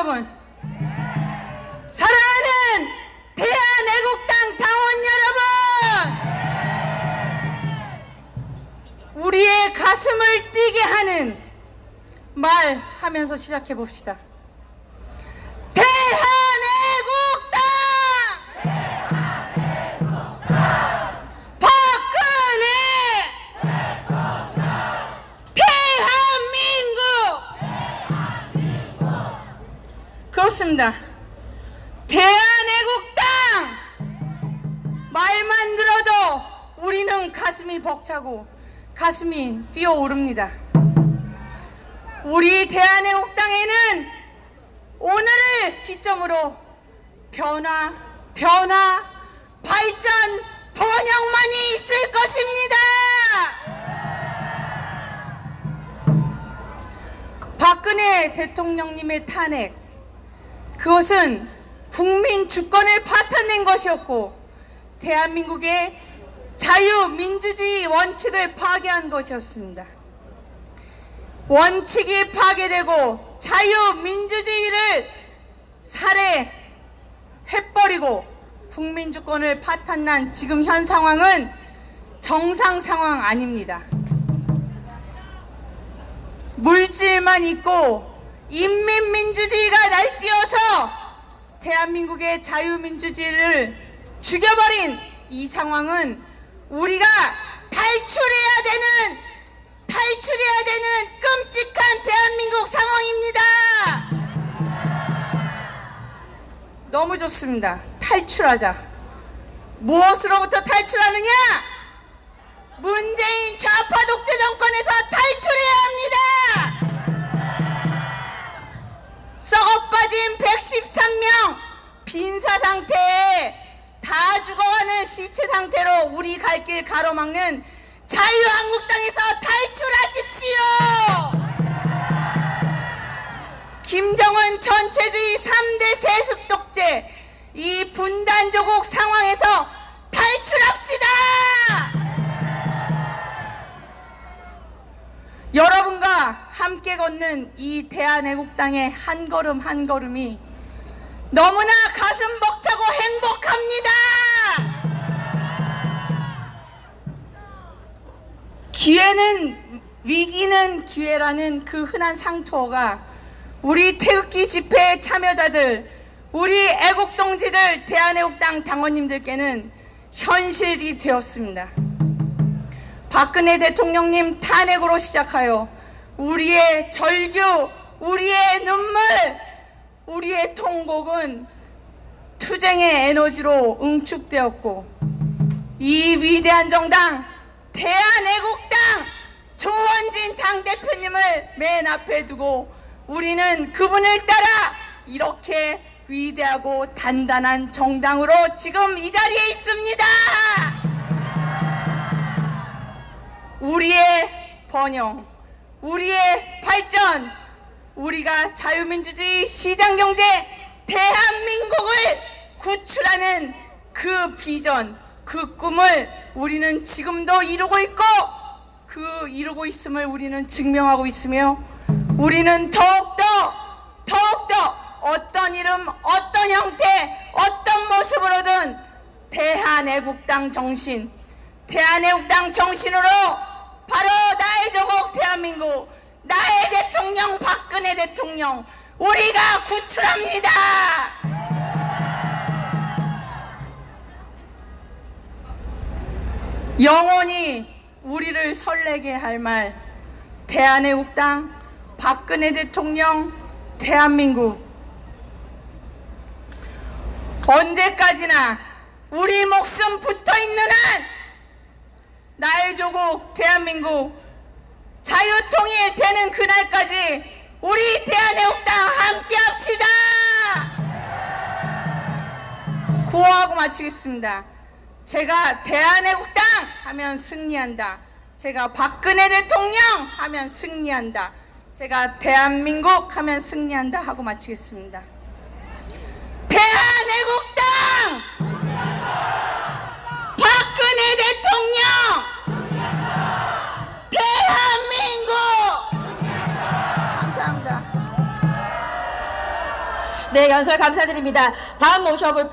여러분, 사랑하는 대한애국당 당원 여러분, 우리의 가슴을 뛰게 하는 말 하면서 시작해 봅시다. 그렇습니다. 대한애국당! 말만 들어도 우리는 가슴이 벅차고 가슴이 뛰어오릅니다. 우리 대한애국당에는 오늘을 기점으로 변화, 변화, 발전, 번영만이 있을 것입니다. 박근혜 대통령님의 탄핵, 그것은 국민 주권을 파탄낸 것이었고, 대한민국의 자유민주주의 원칙을 파괴한 것이었습니다. 원칙이 파괴되고 자유민주주의를 살해해버리고 국민 주권을 파탄난 지금 현 상황은 정상 상황 아닙니다. 물질만 있고 인민민주주의가 대한민국의 자유민주주의를 죽여버린 이 상황은 우리가 탈출해야 되는 탈출해야 되는 끔찍한 대한민국 상황입니다. 너무 좋습니다. 탈출하자. 무엇으로부터 탈출하느냐? 문재인 좌파 독재 정권에서 탈출해야 합니다. 썩어빠진 113명 빈사 상태에 다 죽어가는 시체 상태로 우리 갈 길 가로막는 자유한국당에서 탈출하십시오. 김정은 전체주의 3대 세습 독재 이 분단 조국 상황에서 탈출합시다. 여러분과 함께 걷는 이 대한애국당의 한 걸음 한 걸음이 너무나 가슴 벅차고 행복합니다. 기회는 위기는 기회라는 그 흔한 상투어가 우리 태극기 집회 참여자들, 우리 애국 동지들, 대한애국당 당원님들께는 현실이 되었습니다. 박근혜 대통령님 탄핵으로 시작하여 우리의 절규, 우리의 눈물, 우리의 통곡은 투쟁의 에너지로 응축되었고 이 위대한 정당 대한애국당 조원진 당대표님을 맨 앞에 두고 우리는 그분을 따라 이렇게 위대하고 단단한 정당으로 지금 이 자리에 있습니다. 우리의 번영, 우리의 발전, 우리가 자유민주주의 시장경제 대한민국을 구출하는 그 비전, 그 꿈을 우리는 지금도 이루고 있고 그 이루고 있음을 우리는 증명하고 있으며 우리는 더욱더 더욱더 어떤 이름, 어떤 형태, 어떤 모습으로든 대한애국당 정신, 대한애국당 정신으로 바로 나의 조국 대한민국, 나의 대통령 박근혜 대통령, 우리가 구출합니다. 영원히 우리를 설레게 할 말, 대한애국당, 박근혜 대통령, 대한민국. 언제까지나 우리 목숨 붙어 있는 한 나의 조국 대한민국 자유통일 되는 그날까지 우리 대한애국당 함께 합시다. 구호하고 마치겠습니다. 제가 대한애국당 하면 승리한다. 제가 박근혜 대통령 하면 승리한다. 제가 대한민국 하면 승리한다 하고 마치겠습니다. 네, 연설 감사드립니다. 다음 모셔볼 분.